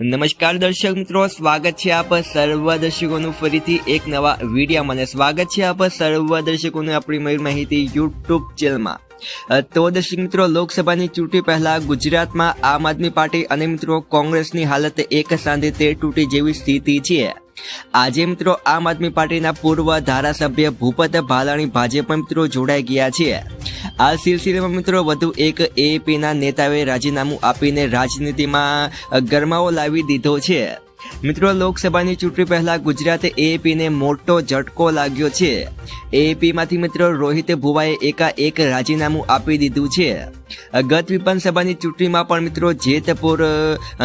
નમસ્કાર દર્શક મિત્રો, સ્વાગત છે આપ સર્વ દર્શકોનું ફરીથી એક નવા વિડીયામાં અને સ્વાગત છે આપ સર્વ દર્શકોને આપણી મયુર માહિતી યુટ્યુબ ચેનલમાં. તો દર્શક મિત્રો, લોકસભાની ચૂંટણી પહેલા ગુજરાતમાં આમ આદમી પાર્ટી અને મિત્રો કોંગ્રેસની હાલત એક સાંધે તે તૂટી જેવી સ્થિતિ છે. આજે મિત્રો આમ આદમી પાર્ટીના પૂર્વ ધારાસભ્ય ભૂપત ભાલાણી ભાજપ મિત્રો જોડાઈ ગયા છે. આ સિલસિલામાં મિત્રો વધુ એક એએપીના નેતાએ રાજીનામું આપીને રાજનીતિમાં ગરમાવો લાવી દીધો છે. મિત્રો, લોકસભાની ચૂંટણી પહેલા ગુજરાતે એએપીને મોટો ઝટકો લાગ્યો છે. એએપીમાંથી મિત્રો, રોહિત ભુવાએ એકાએક રાજીનામું આપી દીધું છે. ગત વિધાનસભાની ચૂંટણીમાં પણ મિત્રો, જેતપુર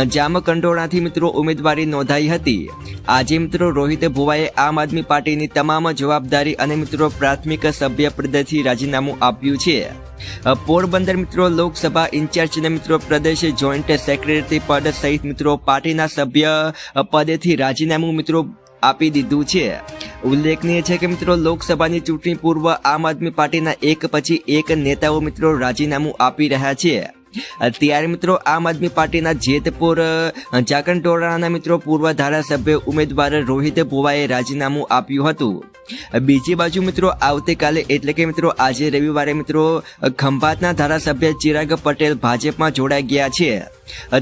જામકંડોળાથી મિત્રો ઉમેદવારી નોંધાઈ હતી. આજે મિત્રો, રોહિત ભુવાએ આમ આદમી પાર્ટીની તમામ જવાબદારી અને મિત્રો પ્રાથમિક સભ્ય પદેથી રાજીનામું આપ્યું છે. પોરબંદર મિત્રો લોકસભા ઇન્ચાર્જને મિત્રો પ્રદેશ જોઈન્ટ સેક્રેટરી પદ સહિત મિત્રો પાર્ટીના સભ્ય પદેથી રાજીનામું મિત્રો આપી દીધું છે. ઉલ્લેખનીય છે કે મિત્રો લોકસભાની ચૂંટણી પૂર્વ આમ આદમી પાર્ટીના એક પછી એક નેતાઓ મિત્રો રાજીનામું આપી રહ્યા છે. ત્યારે મિત્રો આમ આદમી પાર્ટીના જેતપુર અ, જાકંટોળાના મિત્રો પૂર્વ ધારાસભ્ય ઉમેદવાર રોહિત ભુવાએ રાજીનામું આપ્યું હતું. બીજી બાજુ મિત્રો આવતીકાલે એટલે કે મિત્રો આજે રવિવારે મિત્રો ખંભાતના ધારાસભ્ય ચિરાગ પટેલ ભાજપમાં જોડાઈ ગયા છે.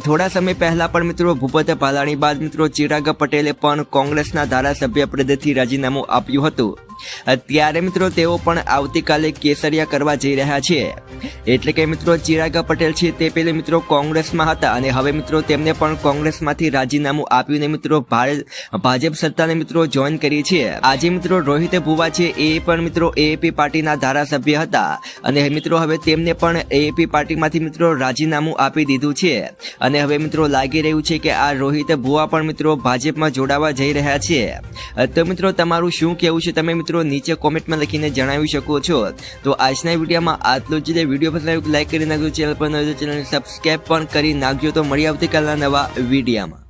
થોડા સમય પહેલા પણ મિત્રો ભૂપત ભાલાણી બાદ મિત્રો ચિરાગ પટેલે પણ કોંગ્રેસના ધારાસભ્ય પદેથી રાજીનામું આપ્યું હતું. ત્યારે મિત્રો તેઓ પણ આવતીકાલે કેસરિયા કરવા જઈ રહ્યા છે. એટલે કે મિત્રો ચિરાગ પટેલ છે તે પેલે મિત્રો કોંગ્રેસમાં હતા અને હવે મિત્રો તેમને પણ કોંગ્રેસમાંથી રાજીનામું આપ્યું ને મિત્રો ભાજપ સત્તાને મિત્રો જોઈન કરી છે. આજે મિત્રો રોહિત ભુવા છે એ પણ મિત્રો એએપી પાર્ટીના ધારાસભ્ય હતા અને મિત્રો હવે તેમને પણ એએપી પાર્ટીમાંથી મિત્રો રાજીનામું આપી દીધું છે. અને હવે મિત્રો લાગી રહ્યું છે કે આ રોહિત ભુવા પણ મિત્રો ભાજપમાં જોડાવા જઈ રહ્યા છે. તો મિત્રો તમારું શું કહેવું છે? તમે મિત્રો નીચે કોમેન્ટમાં લખીને જણાવી શકો છો. તો આજના વિડીયોમાં આટલું જ. વીડિયો પસંદ લાઈક કરી નાખજો. ચેનલ પર નવી ચેનલ સબસ્ક્રાઈબ પણ કરી નાખજો. તો મળી આવતીકાલના નવા વિડીયોમાં.